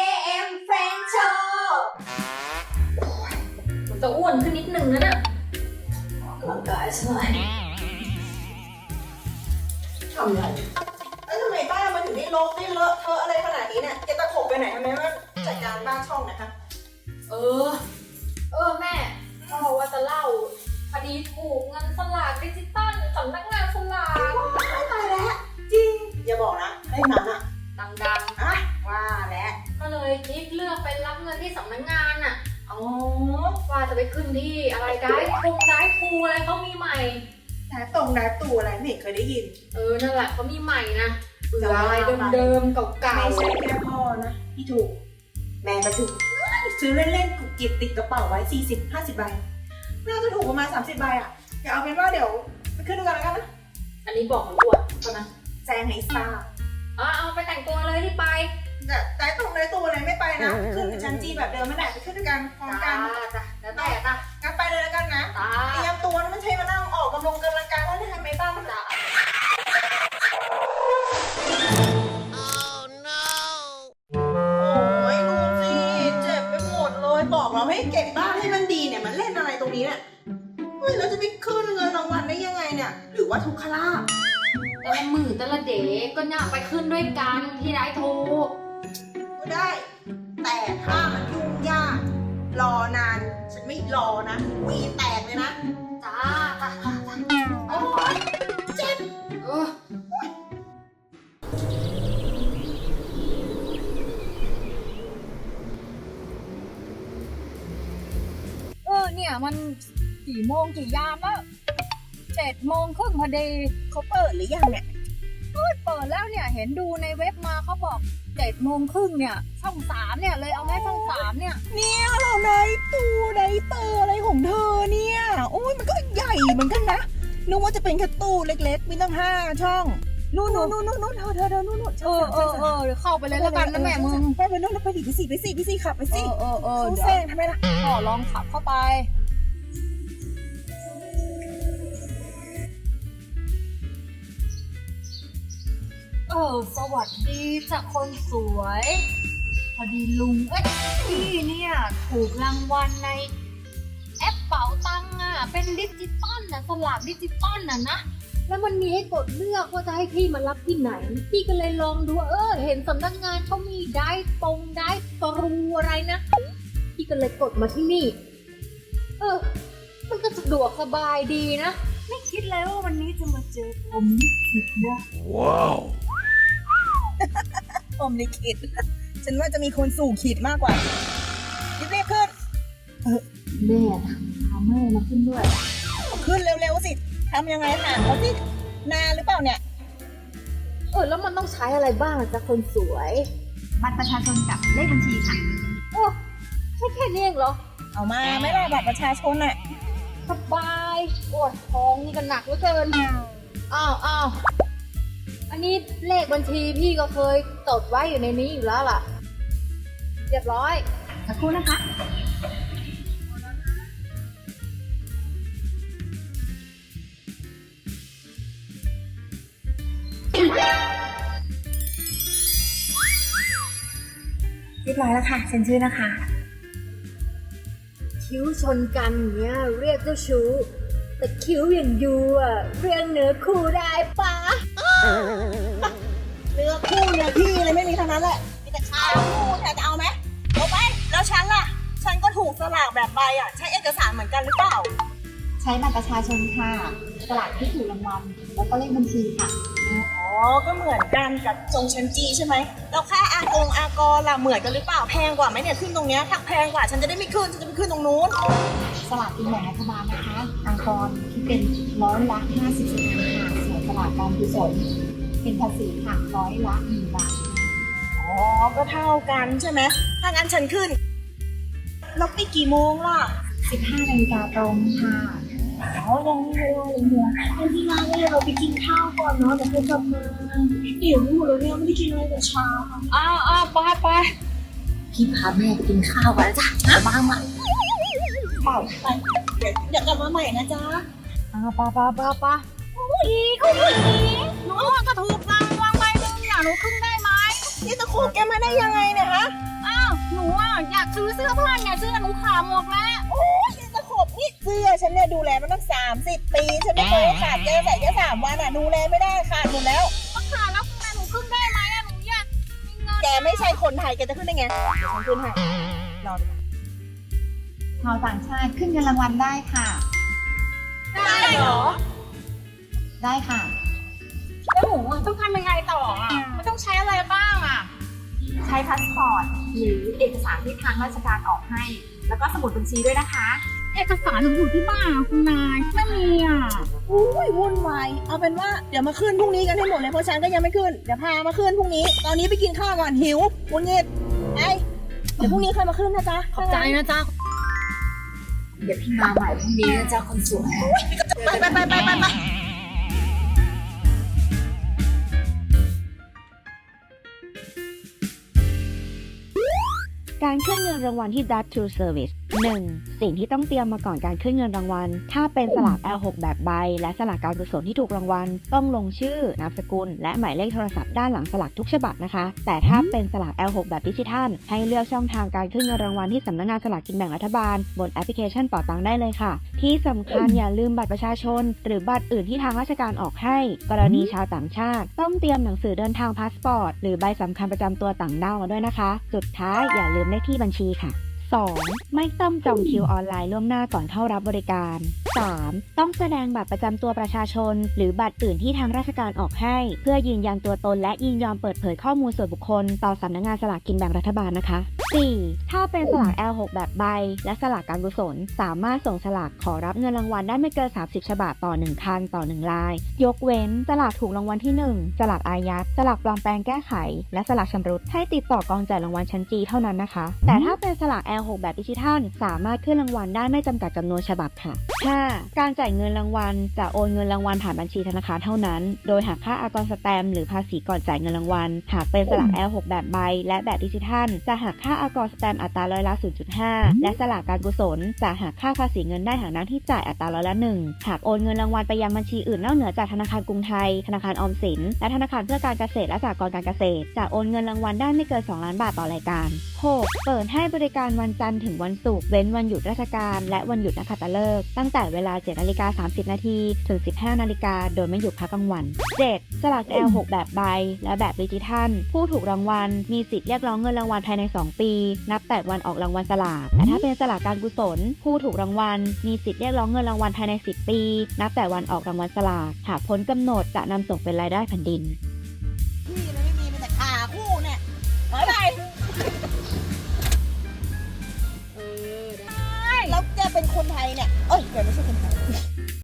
AM Friend Show มันจะอ้วนขึ้นนิดนึงนะเนี่ยร่างกายฉันหน่อยทำไรแล้วทำไมบ้านมันถึงได้รกได้เลอะเทอะอะไรขนาดนี้เนี่ยแกตะขบไปไหนทำไมว่าจัดการบ้านช่องนะคะ เออ เออแม่พ่อว่าจะเล่าคดีถูกเงินสลากดิจิตอลสำนักงานสลาก ยคิดเลือกไปรับเงินที่สำนักงานน่ะ อ๋อ ว่าจะไปขึ้นที่อะไรได้คงได้ครูอะไรเขามีใหม่ แต่ตรงแต่ตู่อะไรไม่เห็นเคยได้ยิน เออ นั่นแหละเขามีใหม่นะเบื่ออะไรเดิมๆเก่าไม่ใช่แค่พ่อนะที่ถูก แม่ก็ถูกซื้อเล่นๆกุกกิบติดกระเป๋าไว้ 40 50ใบน่าจะถูกประมาณ 30ใบอะอย่าเอาเป็นว่าเดี๋ยวไปขึ้นด้วยกันแล้วกันนะๆอันนี้บอกของอวดใช่ไหมแจ้งให้ทราบอ๋อเอาไปแต่งตัวเลยที่ไป แต่แต่ตรงในตัวอะไรไม่ไปนะ ขึ้นกับจันจีแบบเดิมไม่ได้ไปขึ้นด้วยกันพร้อมกัจ้านจ้ะแล้วแต่จ้ะงั้นไปเลยแล้วกันนะจ้าเตรียมตัวนะไม่ใช่มานั่งออกกำลังกำลังกายแล้วทำไมบ้านมันจ้าโอ้ยดูสิเจ็บไปหมดเลยบอกเราให้เก็บบ้านให้มันดีเนี่ยมันเล่นอะไรตรงนี้เนี่ยเฮ้ยเราจะไปขึ้นเงินรางวัลได้ยังไงเนี่ย หรือว่าทุกขลาบแต่ละมือแต่ละเด๋ก็น่าไปขึ้นด้วยกันที่ได้ถูกก็ ได้ แต่ถ้ามันยุ่งยาก รอนาน ฉันไม่รอนะวีแตกเลยนะ จ้าจ้าจ้าจ้าโอ้ยเจ็บเออเออเนี่ยมันกี่โมงกี่ยามแล้วเจ็ดโมงครึ่งพอดีเขาเปิดหรือยังเนี่ยเฮ้ยเปิดแล้วเนี่ยเห็นดูในเว็บมาเขาบอกเจ็ดโมงครึ่งเนี่ย ช่องสามเนี่ยเลยเอาแม่ช่องสามเนี่ย เนี่ยเราในตูในเตอร์อะไรของเธอเนี่ย โอ้ยมันก็ใหญ่เหมือนกันนะนึกว่าจะเป็นแค่ตู้เล็กๆ มีตั้งห้าช่องนู่นนู่นนู่นนู่นนู่นเธอเธอเธอนู่นนู่นเออเออเออเดี๋ยวเข้าไปเลยแล้วกันนะแม่มึงไปไปนู่นแล้วไปดิไปสิไปสิไปสิขับไปเอสิอเออเออเขาเดี๋ยวแซงทำไมล่ะพ่อลองขับเข้าไป เออสวัสดีจ้ะคนสวย พอดีลุงเอ้ยพี่เนี่ยถูกรางวัลใน แอปเป๋าตังค์อะเป็นดิจิตอลนะสลากดิจิตอลน่ะนะแล้วมันมีให้กดเลือกว่าจะให้พี่มารับที่ไหน พี่ก็เลยลองดูเออ เห็นสำนักงานเขามีได้ตรงได้ตรูอะไรนะ พี่ก็เลยกดมาที่นี่ เออ มันก็สะดวกสบายดีนะ ไม่คิดเลยว่าวันนี้จะมาเจอผมลิขิตนะผมลิขิตฉันว่าจะมีคนสู่ขีดมากกว่ารีบๆขึ้นแม่พาแม่มาขึ้นด้วย ขึ้นเร็วๆสิทำยังไงห่างเขาสินานหรือเปล่าเนี่ย เออแล้วมันต้องใช้อะไรบ้างล่ะจ๊ะคนสวยบัตรประชาชนกับเลขบัญชีค่ะ โอ้ใช่แค่นี้เองเหรอ เอามาไม่ได้บัตรประชาชนอะสบายปวดท้องนี่ก็หนักเหลือเกิน อ้าวอ้าว อันนี้เลขบัญชีพี่ก็เคยจดไว้อยู่ในนี้อยู่แล้วล่ะ เรียบร้อยสักครู่นะคะ เรียบร้อยแล้วค่ะเซ็นชื่อนะคะ คิ้วชนกันอย่างเนี้ยเรียกเจ้าชู้ แต่คิ้วอย่างยูอะเรียกเนื้อคู่ได้ปะ เลือกคู่เลือกที่อะไรไม่มีทั้งนั้นแหละมีแต่ชายคู่เธอจะเอาไหมเอาไป แล้วฉันล่ะ ฉันก็ถูกสลากแบบใบอะ ใช้เอกสารเหมือนกันหรือเปล่า ใช้บัตรประชาชนค่ะสลากที่ถูกรางวัลแล้วก็เลขบัญชีค่ะ อ๋อ ก็เหมือนกันกับจงเชนจีใช่ไหมแล้วค่าอากงอากรล่ะเหมือนกันหรือเปล่า แพงกว่าไหมเนี่ยขึ้นตรงเนี้ยถ้าแพงกว่าฉันจะได้ไม่ขึ้น ฉันจะไปขึ้นตรงนู้น สลากกินแบ่งรัฐบาลนะคะอังกรที่เป็นร้อยละ50สตางค์ค่ะส่วนสลากการกุศลเป็นภาษีค่ะร้อยละหนึ่งบาทอ๋อก็เท่ากันใช่ไหมถ้างั้นฉันขึ้นแล้วไปกี่โมงล่ะ 15นาฬิกาตรงค่ะอ๋อยังไม่รู้เลยเนี่ยจริงๆแล้วเราไปกินข้าวก่อนเนาะเดี๋ยวจะกลับมาหิวหมดแล้วเนี่ยไม่ได้กินอะไรแต่เช้าอ้าวอ้าวไปไปพี่พาแม่ไปกินข้าวกันนะจ้ะจะบ้างไหม เปล่าไปเดี๋ยวเดี๋ยวกลับมาใหม่นะจ๊ะอ้าวไปไปไปไปผู้หญิงผู้หญิงหนูก็ถูกรางวัลใบหนึ่งอะหนูขึ้นได้ไหมนี่จะโคกแกมาได้ยังไงเนี่ยฮะอ้าซื้อเสื้อผ้าเนี่ยเสื้อหนูขาหมดแล้วโอ้ยตะขบนี่เสื้อฉันเนี่ยดูแลมาตั้งสามสิบปีฉันไม่เคยขาดแกใส่แค่สามวันอะดูแลไม่ได้ขาดหมดแล้วก็ขาแล้วคุณแม่หนูขึ้นได้ไหมอะหนูอยากมีเงินแกไม่ใช่คนไทยแกจะขึ้นได้ไงเดี๋ยวฉันขึ้นให้รอดู ชาวต่างชาติขึ้นเงินรางวัลได้ค่ะ ได้เหรอ ได้ค่ะ แล้วหนูอะต้องทำยังไงต่ออะ มันต้องใช้อะไรบ้างอะ ใช้พาสปอร์ตหรือเอกสารที่ทางราชการออกให้ แล้วก็สมุดบัญชีด้วยนะคะ เอกสารหนูอยู่ที่บ้านอะคุณนายไม่มีอะ อุ้ยวุ่นวายเอาเป็นว่าเดี๋ยวมาขึ้นพรุ่งนี้กันให้หมดเลยเพราะฉันก็ยังไม่ขึ้นเดี๋ยวพามาขึ้นพรุ่งนี้ ตอนนี้ไปกินข้าวก่อนหิววุ้นเงิดไอเดี๋ยวพรุ่งนี้ค่อยมาขึ้นนะจ๊ะขอบใจนะจ๊ะ เดี๋ยวพี่มาใหม่พรุ่งนี้นะจ๊ะคนสวย ไปไปไปไปไปไปการขึ้นเงินรางวัลที่ Dutch to Service 1. สิ่งที่ต้องเตรียมมาก่อนการขึ้นเงินรางวัล ถ้าเป็นสลาก L6 แบบใบ และสลากการกุศลที่ถูกรางวัล ต้องลงชื่อนามสกุล และหมายเลขโทรศัพท์ด้านหลังสลากทุกฉบับนะคะ แต่ถ้าเป็นสลาก L6 แบบดิจิทัล ให้เลือกช่องทางการขึ้นเงินรางวัลที่สำนักงานสลากกินแบ่งรัฐบาล บนแอปพลิเคชันเป่าตังได้เลยค่ะ ที่สำคัญอย่าลืมบัตรประชาชน หรือบัตรอื่นที่ทางราชการออกให้ กรณีชาวต่างชาติ ต้องเตรียมหนังสือเดินทางพาสปอร์ตหรือใบสำคัญประจำตัวต่างด้าวมาด้วยนะคะ สุดท้ายอย่าลืมเลขที่บัญชีค่ะ 2. ไม่ต้องจองคิวออนไลน์ล่วงหน้าก่อนเข้ารับบริการ 3. ต้องแสดงบัตรประจำตัวประชาชน หรือบัตรอื่นที่ทางราชการออกให้ เพื่อยืนยันตัวตนและยินยอมเปิดเผยข้อมูลส่วนบุคคล ต่อสำนักงานสลากกินแบ่งรัฐบาลนะคะ 4. ถ้าเป็นสลาก L6 แบบใบ และสลากการกุศล สามารถส่งสลากขอรับเงินรางวัลได้ไม่เกิน 30 ฉบับต่อ 1 คันต่อ 1 ลาย ยกเว้นสลากถูกรางวัลที่ 1 สลากอายัด สลากปลอมแปลงแก้ไข และสลากชำรุด ให้ติดต่อกองจ่ายรางวัลชั้นจีเท่านั้นนะคะ แต่ถ้าเป็นสลาก L6 แบบดิจิทัล สามารถขึ้นรางวัลได้ไม่จำกัดจำนวนฉบับค่ะ 5. การจ่ายเงินรางวัลจะโอนเงินรางวัลผ่านบัญชีธนาคารเท่านั้น โดยหักค่าอากรสแตมหรือภาษีก่อนจ่ายเงินรางวัล หากเป็นสลาก L6 แบบใบ และแบบดิจิทัล จะหักค่าอากรสแตมอัตราร้อยละ 0.5 และสลากการกุศลจะหักค่าภาษีเงินได้หากนักที่จ่ายอัตราร้อยละ 1 หากโอนเงินรางวัลไปยังบัญชีอื่นนอกเหนือจากธนาคารกรุงไทย ธนาคารออมสิน และธนาคารเพื่อการเกษตรและสหกรณ์การเกษตร จะโอนเงินรางวัลได้ไม่เกิน 2 ล้านบาทต่อรายการ 6. เปิดให้บริการวันจันทร์ถึงวันศุกร์เว้นวันหยุดราชการ และวันหยุดนักขัตฤกษ์ตั้งแต่เวลา7นาฬิกา30นาทีถึง 15นาฬิกาโดยไม่หยุดพักกลางวัน 7. สลาก L6 แบบใบ และแบบดิจิทัล ผู้ถูกรางวัลมีสิทธิ์เรียกร้องเงินรางวัลภายใน 2 ปีนับแต่วันออกรางวัลสลาก แต่ถ้าเป็นสลากการกุศล ผู้ถูกรางวัล มีสิทธิ์เรียกร้องเงินรางวัลภายใน 10 ปี นับแต่วันออกรางวัลสลากหากพ้นกำหนดจะนำส่งเป็นรายได้แผ่นดินพี่นะไม่มีมีแต่ขาคู่เนี่ยไปไปเออได้แล้วแกเป็นคนไทยเนี่ยเอ้ยแกไม่ใช่คนไทย